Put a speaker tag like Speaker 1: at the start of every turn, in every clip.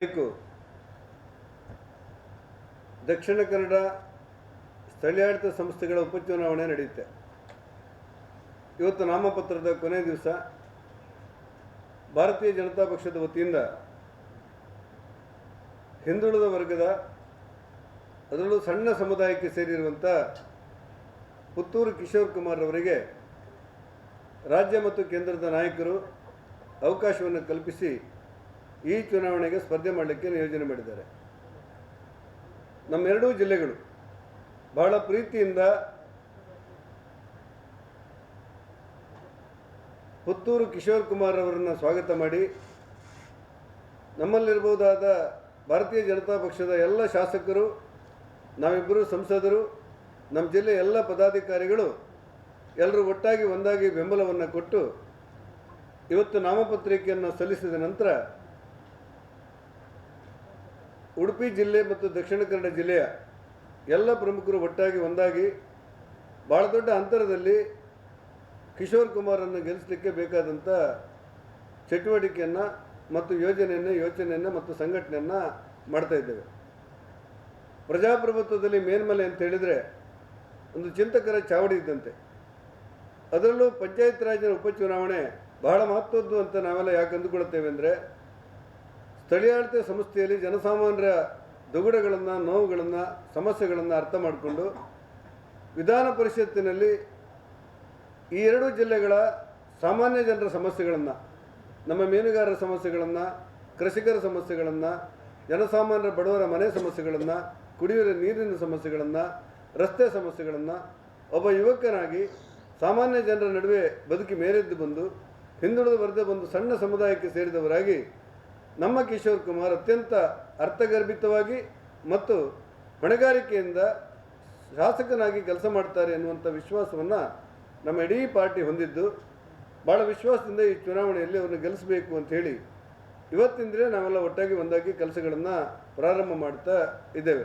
Speaker 1: ಬೇಕು. ದಕ್ಷಿಣ ಕನ್ನಡ ಸ್ಥಳೀಯಾಡಳಿತ ಸಂಸ್ಥೆಗಳ ಉಪಚುನಾವಣೆ ನಡೆಯುತ್ತೆ. ಇವತ್ತು ನಾಮಪತ್ರದ ಕೊನೆ ದಿವಸ ಭಾರತೀಯ ಜನತಾ ಪಕ್ಷದ ವತಿಯಿಂದ ಹಿಂದುಳಿದ ವರ್ಗದ ಅದರಲ್ಲೂ ಸಣ್ಣ ಸಮುದಾಯಕ್ಕೆ ಸೇರಿರುವಂಥ ಪುತ್ತೂರು ಕಿಶೋರ್ ಕುಮಾರ್ ಅವರಿಗೆ ರಾಜ್ಯ ಮತ್ತು ಕೇಂದ್ರದ ನಾಯಕರು ಅವಕಾಶವನ್ನು ಕಲ್ಪಿಸಿ ಈ ಚುನಾವಣೆಗೆ ಸ್ಪರ್ಧೆ ಮಾಡಲಿಕ್ಕೆ ನಿಯೋಜನೆ ಮಾಡಿದ್ದಾರೆ. ನಮ್ಮೆರಡೂ ಜಿಲ್ಲೆಗಳು ಬಹಳ ಪ್ರೀತಿಯಿಂದ ಪುತ್ತೂರು ಕಿಶೋರ್ ಕುಮಾರ್ ಅವರನ್ನು ಸ್ವಾಗತ ಮಾಡಿ, ನಮ್ಮಲ್ಲಿರಬಹುದಾದ ಭಾರತೀಯ ಜನತಾ ಪಕ್ಷದ ಎಲ್ಲ ಶಾಸಕರು, ನಾವಿಬ್ಬರು ಸಂಸದರು, ನಮ್ಮ ಜಿಲ್ಲೆಯ ಎಲ್ಲ ಪದಾಧಿಕಾರಿಗಳು ಎಲ್ಲರೂ ಒಟ್ಟಾಗಿ ಒಂದಾಗಿ ಬೆಂಬಲವನ್ನು ಕೊಟ್ಟು ಇವತ್ತು ನಾಮಪತ್ರಿಕೆಯನ್ನು ಸಲ್ಲಿಸಿದ ನಂತರ ಉಡುಪಿ ಜಿಲ್ಲೆ ಮತ್ತು ದಕ್ಷಿಣ ಕನ್ನಡ ಜಿಲ್ಲೆಯ ಎಲ್ಲ ಪ್ರಮುಖರು ಒಟ್ಟಾಗಿ ಒಂದಾಗಿ ಭಾಳ ದೊಡ್ಡ ಅಂತರದಲ್ಲಿ ಕಿಶೋರ್ ಕುಮಾರನ್ನು ಗೆಲ್ಲಿಸಲಿಕ್ಕೆ ಬೇಕಾದಂಥ ಚಟುವಟಿಕೆಯನ್ನು ಮತ್ತು ಯೋಜನೆಯನ್ನು, ಯೋಚನೆಯನ್ನು ಮತ್ತು ಸಂಘಟನೆಯನ್ನು ಮಾಡ್ತಾ ಇದ್ದೇವೆ. ಪ್ರಜಾಪ್ರಭುತ್ವದಲ್ಲಿ ಮೇಲ್ಮಲೆ ಅಂತ ಹೇಳಿದರೆ ಒಂದು ಚಿಂತಕರ ಚಾವಡಿ ಇದ್ದಂತೆ. ಅದರಲ್ಲೂ ಪಂಚಾಯತ್ ರಾಜ್ಯ ಉಪಚುನಾವಣೆ ಬಹಳ ಮಹತ್ವದ್ದು ಅಂತ ನಾವೆಲ್ಲ ಯಾಕೆ ಅಂದುಕೊಳ್ಳುತ್ತೇವೆ ಅಂದರೆ ಸ್ಥಳೀಯಾಡಳಿತ ಸಂಸ್ಥೆಯಲ್ಲಿ ಜನಸಾಮಾನ್ಯರ ದುಗುಡಗಳನ್ನು, ನೋವುಗಳನ್ನು, ಸಮಸ್ಯೆಗಳನ್ನು ಅರ್ಥ ಮಾಡಿಕೊಂಡು ವಿಧಾನ ಪರಿಷತ್ತಿನಲ್ಲಿ ಈ ಎರಡು ಜಿಲ್ಲೆಗಳ ಸಾಮಾನ್ಯ ಜನರ ಸಮಸ್ಯೆಗಳನ್ನು, ನಮ್ಮ ಮೀನುಗಾರರ ಸಮಸ್ಯೆಗಳನ್ನು, ಕೃಷಿಕರ ಸಮಸ್ಯೆಗಳನ್ನು, ಜನಸಾಮಾನ್ಯರ ಬಡವರ ಮನೆ ಸಮಸ್ಯೆಗಳನ್ನು, ಕುಡಿಯುವ ನೀರಿನ ಸಮಸ್ಯೆಗಳನ್ನು, ರಸ್ತೆ ಸಮಸ್ಯೆಗಳನ್ನು ಒಬ್ಬ ಯುವಕನಾಗಿ ಸಾಮಾನ್ಯ ಜನರ ನಡುವೆ ಬದುಕಿ ಮೇರೆದ್ದು ಬಂದು, ಹಿಂದುಳಿದ ವರ್ಗ ಬಂದು ಸಣ್ಣ ಸಮುದಾಯಕ್ಕೆ ಸೇರಿದವರಾಗಿ ನಮ್ಮ ಕಿಶೋರ್ ಕುಮಾರ್ ಅತ್ಯಂತ ಅರ್ಥಗರ್ಭಿತವಾಗಿ ಮತ್ತು ಹೊಣೆಗಾರಿಕೆಯಿಂದ ಶಾಸಕನಾಗಿ ಕೆಲಸ ಮಾಡ್ತಾರೆ ಎನ್ನುವಂಥ ವಿಶ್ವಾಸವನ್ನು ನಮ್ಮ ಇಡೀ ಪಾರ್ಟಿ ಹೊಂದಿದ್ದು. ಭಾಳ ವಿಶ್ವಾಸದಿಂದ ಈ ಚುನಾವಣೆಯಲ್ಲಿ ಅವ್ರನ್ನ ಗೆಲ್ಲಿಸಬೇಕು ಅಂತ ಹೇಳಿ ಇವತ್ತಿಂದಲೇ ನಾವೆಲ್ಲ ಒಟ್ಟಾಗಿ ಒಂದಾಗಿ ಕೆಲಸಗಳನ್ನು ಪ್ರಾರಂಭ ಮಾಡ್ತಾ ಇದ್ದೇವೆ.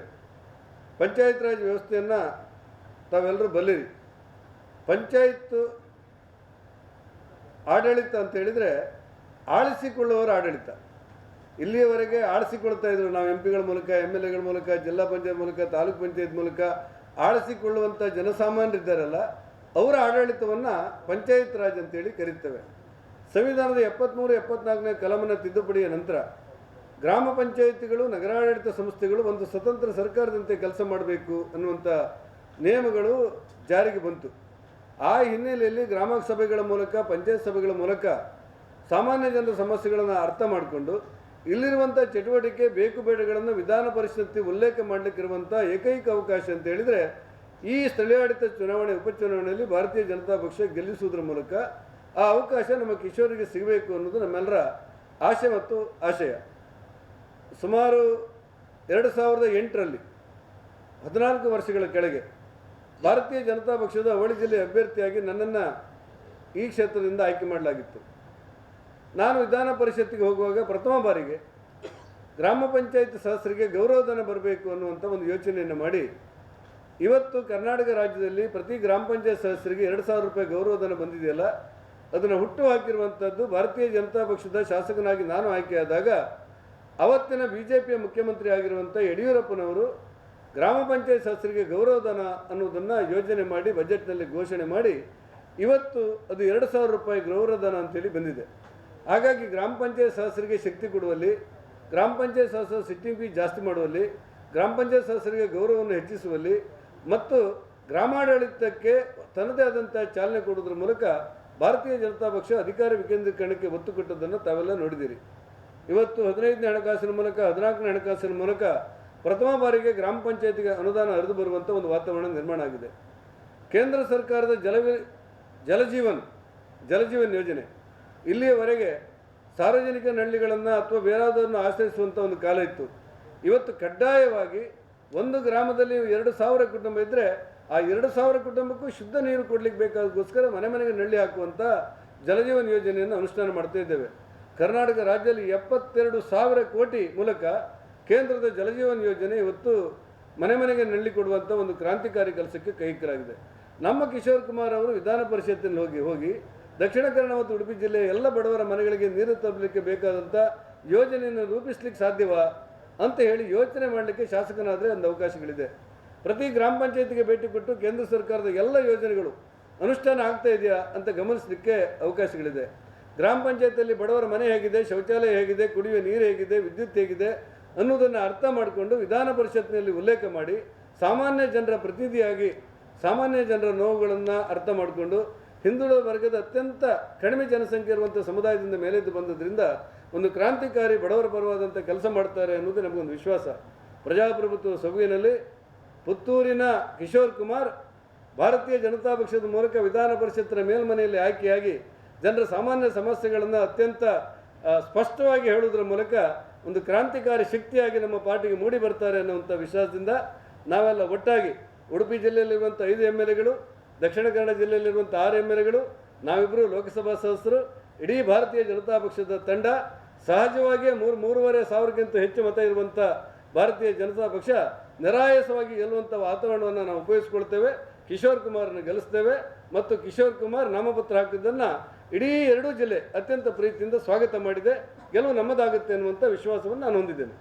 Speaker 1: ಪಂಚಾಯತ್ ರಾಜ್ ವ್ಯವಸ್ಥೆಯನ್ನು ತಾವೆಲ್ಲರೂ ಬಲ್ಲಿರಿ. ಪಂಚಾಯತ್ ಆಡಳಿತ ಅಂತ ಹೇಳಿದರೆ ಆಳಿಸಿಕೊಳ್ಳುವವರ ಆಡಳಿತ. ಇಲ್ಲಿಯವರೆಗೆ ಆಡಿಸಿಕೊಳ್ತಾ ಇದ್ರು ನಾವು ಎಂ ಪಿಗಳ ಮೂಲಕ ಎಂ ಎಲ್ ಎಗಳ ಮೂಲಕ, ಜಿಲ್ಲಾ ಪಂಚಾಯತ್ ಮೂಲಕ, ತಾಲೂಕ್ ಪಂಚಾಯತ್ ಮೂಲಕ ಆಳಿಸಿಕೊಳ್ಳುವಂಥ ಜನಸಾಮಾನ್ಯರಿದ್ದಾರಲ್ಲ, ಅವರ ಆಡಳಿತವನ್ನು ಪಂಚಾಯತ್ ರಾಜ್ ಅಂತೇಳಿ ಕರೀತೇವೆ. ಸಂವಿಧಾನದ ಎಪ್ಪತ್ತ್ಮೂರು ಎಪ್ಪತ್ನಾಲ್ಕನೇ ಕಲಮನ ತಿದ್ದುಪಡಿಯ ನಂತರ ಗ್ರಾಮ ಪಂಚಾಯಿತಿಗಳು, ನಗರಾಡಳಿತ ಸಂಸ್ಥೆಗಳು ಒಂದು ಸ್ವತಂತ್ರ ಸರ್ಕಾರದಂತೆ ಕೆಲಸ ಮಾಡಬೇಕು ಅನ್ನುವಂಥ ನಿಯಮಗಳು ಜಾರಿಗೆ ಬಂತು. ಆ ಹಿನ್ನೆಲೆಯಲ್ಲಿ ಗ್ರಾಮ ಸಭೆಗಳ ಮೂಲಕ, ಪಂಚಾಯತ್ ಸಭೆಗಳ ಮೂಲಕ ಸಾಮಾನ್ಯ ಜನರ ಸಮಸ್ಯೆಗಳನ್ನು ಅರ್ಥ ಮಾಡಿಕೊಂಡು ಇಲ್ಲಿರುವಂಥ ಚಟುವಟಿಕೆ ಬೇಕು ಬೇಡಗಳನ್ನು ವಿಧಾನ ಪರಿಷತ್ತಿ ಉಲ್ಲೇಖ ಮಾಡಲಿಕ್ಕಿರುವಂಥ ಏಕೈಕ ಅವಕಾಶ ಅಂತ ಹೇಳಿದರೆ ಈ ಸ್ಥಳೀಯಾಡಳಿತ ಚುನಾವಣೆ, ಉಪಚುನಾವಣೆಯಲ್ಲಿ ಭಾರತೀಯ ಜನತಾ ಪಕ್ಷ ಗೆಲ್ಲಿಸುವುದರ ಮೂಲಕ ಆ ಅವಕಾಶ ನಮ್ಮ ಕಿಶೋರಿಗೆ ಸಿಗಬೇಕು ಅನ್ನೋದು ನಮ್ಮೆಲ್ಲರ ಆಶೆ ಮತ್ತು ಆಶಯ. ಸುಮಾರು ಎರಡು ಸಾವಿರದ ಎಂಟರಲ್ಲಿ, ಹದಿನಾಲ್ಕು ವರ್ಷಗಳ ಕೆಳಗೆ ಭಾರತೀಯ ಜನತಾ ಪಕ್ಷದ ಅವಳಿ ಜಿಲ್ಲೆ ಅಭ್ಯರ್ಥಿಯಾಗಿ ನನ್ನನ್ನು ಈ ಕ್ಷೇತ್ರದಿಂದ ಆಯ್ಕೆ ಮಾಡಲಾಗಿತ್ತು. ನಾನು ವಿಧಾನ ಪರಿಷತ್ತಿಗೆ ಹೋಗುವಾಗ ಪ್ರಥಮ ಬಾರಿಗೆ ಗ್ರಾಮ ಪಂಚಾಯತ್ ಸದಸ್ಯರಿಗೆ ಗೌರವಧನ ಬರಬೇಕು ಅನ್ನುವಂಥ ಒಂದು ಯೋಚನೆಯನ್ನು ಮಾಡಿ, ಇವತ್ತು ಕರ್ನಾಟಕ ರಾಜ್ಯದಲ್ಲಿ ಪ್ರತಿ ಗ್ರಾಮ ಪಂಚಾಯತ್ ಸದಸ್ಯರಿಗೆ ಎರಡು ಸಾವಿರ ರೂಪಾಯಿ ಗೌರವಧನ ಬಂದಿದೆಯಲ್ಲ, ಅದನ್ನು ಹುಟ್ಟು ಹಾಕಿರುವಂಥದ್ದು ಭಾರತೀಯ ಜನತಾ ಪಕ್ಷದ ಶಾಸಕನಾಗಿ ನಾನು ಆಯ್ಕೆಯಾದಾಗ ಅವತ್ತಿನ ಬಿ ಜೆ ಪಿಯ ಮುಖ್ಯಮಂತ್ರಿ ಆಗಿರುವಂಥ ಯಡಿಯೂರಪ್ಪನವರು ಗ್ರಾಮ ಪಂಚಾಯತ್ ಸದಸ್ಯರಿಗೆ ಗೌರವಧನ ಅನ್ನೋದನ್ನು ಯೋಜನೆ ಮಾಡಿ, ಬಜೆಟ್ನಲ್ಲಿ ಘೋಷಣೆ ಮಾಡಿ, ಇವತ್ತು ಅದು ಎರಡು ಸಾವಿರ ರೂಪಾಯಿ ಗೌರವಧನ ಅಂತೇಳಿ ಬಂದಿದೆ. ಹಾಗಾಗಿ ಗ್ರಾಮ ಪಂಚಾಯತ್ ಸದಸ್ಯರಿಗೆ ಶಕ್ತಿ ಕೊಡುವಲ್ಲಿ, ಗ್ರಾಮ ಪಂಚಾಯತ್ ಸದಸ್ಯರ ಸಿಟ್ಟಿಂಗ್ ಫೀಸ್ ಜಾಸ್ತಿ ಮಾಡುವಲ್ಲಿ, ಗ್ರಾಮ ಪಂಚಾಯತ್ ಸದಸ್ಯರಿಗೆ ಗೌರವವನ್ನು ಹೆಚ್ಚಿಸುವಲ್ಲಿ ಮತ್ತು ಗ್ರಾಮಾಡಳಿತಕ್ಕೆ ತನ್ನದೇ ಆದಂಥ ಚಾಲನೆ ಕೊಡೋದ್ರ ಮೂಲಕ ಭಾರತೀಯ ಜನತಾ ಪಕ್ಷ ಅಧಿಕಾರ ವಿಕೇಂದ್ರೀಕರಣಕ್ಕೆ ಒತ್ತು ಕೊಟ್ಟದ್ದನ್ನು ತಾವೆಲ್ಲ ನೋಡಿದ್ದೀರಿ. ಇವತ್ತು ಹದಿನೈದನೇ ಹಣಕಾಸಿನ ಮೂಲಕ, ಹದಿನಾಲ್ಕನೇ ಹಣಕಾಸಿನ ಮೂಲಕ ಪ್ರಥಮ ಬಾರಿಗೆ ಗ್ರಾಮ ಪಂಚಾಯತಿಗೆ ಅನುದಾನ ಹರಿದು ಬರುವಂಥ ಒಂದು ವಾತಾವರಣ ನಿರ್ಮಾಣ ಆಗಿದೆ. ಕೇಂದ್ರ ಸರ್ಕಾರದ ಜಲವಿ, ಜಲಜೀವನ್ ಜಲಜೀವನ್ ಯೋಜನೆ. ಇಲ್ಲಿಯವರೆಗೆ ಸಾರ್ವಜನಿಕ ನಳ್ಳಿಗಳನ್ನು ಅಥವಾ ಬೇರಾದವನ್ನು ಆಶ್ರಯಿಸುವಂಥ ಒಂದು ಕಾಲ ಇತ್ತು. ಇವತ್ತು ಕಡ್ಡಾಯವಾಗಿ ಒಂದು ಗ್ರಾಮದಲ್ಲಿ ಎರಡು ಸಾವಿರ ಕುಟುಂಬ ಇದ್ದರೆ ಆ ಎರಡು ಸಾವಿರ ಕುಟುಂಬಕ್ಕೂ ಶುದ್ಧ ನೀರು ಕೊಡ್ಲಿಕ್ಕೆ ಬೇಕಾದಕ್ಕೋಸ್ಕರ ಮನೆ ಮನೆಗೆ ನಳ್ಳಿ ಹಾಕುವಂಥ ಜಲಜೀವನ್ ಯೋಜನೆಯನ್ನು ಅನುಷ್ಠಾನ ಮಾಡ್ತಾ ಇದ್ದೇವೆ. ಕರ್ನಾಟಕ ರಾಜ್ಯದಲ್ಲಿ ಎಪ್ಪತ್ತೆರಡು ಸಾವಿರ ಕೋಟಿ ಮೂಲಕ ಕೇಂದ್ರದ ಜಲಜೀವನ್ ಯೋಜನೆ ಇವತ್ತು ಮನೆ ಮನೆಗೆ ನಳ್ಳಿ ಕೊಡುವಂಥ ಒಂದು ಕ್ರಾಂತಿಕಾರಿ ಕೆಲಸಕ್ಕೆ ಕೈಕರಾಗಿದೆ ನಮ್ಮ ಕಿಶೋರ್ ಕುಮಾರ್ ಅವರು ವಿಧಾನ ಪರಿಷತ್ತಿನಲ್ಲಿ ಹೋಗಿ ಹೋಗಿ ದಕ್ಷಿಣ ಕನ್ನಡ ಮತ್ತು ಉಡುಪಿ ಜಿಲ್ಲೆಯ ಎಲ್ಲ ಬಡವರ ಮನೆಗಳಿಗೆ ನೀರು ತರಲಿಕ್ಕೆ ಬೇಕಾದಂಥ ಯೋಜನೆಯನ್ನು ರೂಪಿಸ್ಲಿಕ್ಕೆ ಸಾಧ್ಯವಾ ಅಂತ ಹೇಳಿ ಯೋಚನೆ ಮಾಡಲಿಕ್ಕೆ ಶಾಸಕನಾದರೆ ಒಂದು ಅವಕಾಶಗಳಿದೆ. ಪ್ರತಿ ಗ್ರಾಮ ಪಂಚಾಯತಿಗೆ ಭೇಟಿ ಕೊಟ್ಟು ಕೇಂದ್ರ ಸರ್ಕಾರದ ಎಲ್ಲ ಯೋಜನೆಗಳು ಅನುಷ್ಠಾನ ಆಗ್ತಾ ಇದೆಯಾ ಅಂತ ಗಮನಿಸಲಿಕ್ಕೆ ಅವಕಾಶಗಳಿದೆ. ಗ್ರಾಮ ಪಂಚಾಯತಿಯಲ್ಲಿ ಬಡವರ ಮನೆ ಹೇಗಿದೆ, ಶೌಚಾಲಯ ಹೇಗಿದೆ, ಕುಡಿಯುವ ನೀರು ಹೇಗಿದೆ, ವಿದ್ಯುತ್ ಹೇಗಿದೆ ಅನ್ನೋದನ್ನು ಅರ್ಥ ಮಾಡಿಕೊಂಡು ವಿಧಾನ ಪರಿಷತ್ನಲ್ಲಿ ಉಲ್ಲೇಖ ಮಾಡಿ ಸಾಮಾನ್ಯ ಜನರ ಪ್ರತಿನಿಧಿಯಾಗಿ ಸಾಮಾನ್ಯ ಜನರ ನೋವುಗಳನ್ನು ಅರ್ಥ ಮಾಡಿಕೊಂಡು ಹಿಂದುಳಿದ ವರ್ಗದ ಅತ್ಯಂತ ಕಡಿಮೆ ಜನಸಂಖ್ಯೆ ಇರುವಂಥ ಸಮುದಾಯದಿಂದ ಮೇಲೆದ್ದು ಬಂದದ್ರಿಂದ ಒಂದು ಕ್ರಾಂತಿಕಾರಿ ಬಡವರ ಪರವಾದಂಥ ಕೆಲಸ ಮಾಡ್ತಾರೆ ಅನ್ನೋದು ನಮಗೊಂದು ವಿಶ್ವಾಸ. ಪ್ರಜಾಪ್ರಭುತ್ವ ಸಭೆಯಲ್ಲಿ ಪುತ್ತೂರಿನ ಕಿಶೋರ್ ಕುಮಾರ್ ಭಾರತೀಯ ಜನತಾ ಪಕ್ಷದ ಮೂಲಕ ವಿಧಾನ ಪರಿಷತ್ತಿನ ಮೇಲ್ಮನೆಯಲ್ಲಿ ಆಯ್ಕೆಯಾಗಿ ಜನರ ಸಾಮಾನ್ಯ ಸಮಸ್ಯೆಗಳನ್ನು ಅತ್ಯಂತ ಸ್ಪಷ್ಟವಾಗಿ ಹೇಳುವುದರ ಮೂಲಕ ಒಂದು ಕ್ರಾಂತಿಕಾರಿ ಶಕ್ತಿಯಾಗಿ ನಮ್ಮ ಪಾರ್ಟಿಗೆ ಮೂಡಿ ಬರ್ತಾರೆ ಅನ್ನುವಂಥ ವಿಶ್ವಾಸದಿಂದ ನಾವೆಲ್ಲ ಒಟ್ಟಾಗಿ ಉಡುಪಿ ಜಿಲ್ಲೆಯಲ್ಲಿರುವಂಥ ಐದು ಎಂ ಎಲ್ ಎಗಳು ದಕ್ಷಿಣ ಕನ್ನಡ ಜಿಲ್ಲೆಯಲ್ಲಿರುವಂಥ ಆರು ಎಂ ಎಲ್ಗಳು ನಾವಿಬ್ಬರು ಲೋಕಸಭಾ ಸದಸ್ಯರು, ಇಡೀ ಭಾರತೀಯ ಜನತಾ ಪಕ್ಷದ ತಂಡ, ಸಹಜವಾಗಿಯೇ ಮೂರು ಮೂರುವರೆ ಸಾವಿರಕ್ಕಿಂತ ಹೆಚ್ಚು ಮತ ಇರುವಂಥ ಭಾರತೀಯ ಜನತಾ ಪಕ್ಷ ನಿರಾಯಸವಾಗಿ ಗೆಲ್ಲುವಂಥ ವಾತಾವರಣವನ್ನು ನಾವು ಉಪಯೋಗಿಸ್ಕೊಳ್ತೇವೆ. ಕಿಶೋರ್ ಕುಮಾರನ್ನು ಗೆಲ್ಲಿಸ್ತೇವೆ ಮತ್ತು ಕಿಶೋರ್ ಕುಮಾರ್ ನಾಮಪತ್ರ ಹಾಕಿದ್ದನ್ನು ಇಡೀ ಎರಡೂ ಜಿಲ್ಲೆ ಅತ್ಯಂತ ಪ್ರೀತಿಯಿಂದ ಸ್ವಾಗತ ಮಾಡಿದೆ. ಗೆಲುವು ನಮ್ಮದಾಗುತ್ತೆ ಅನ್ನುವಂಥ ವಿಶ್ವಾಸವನ್ನು ನಾನು ಹೊಂದಿದ್ದೇನೆ.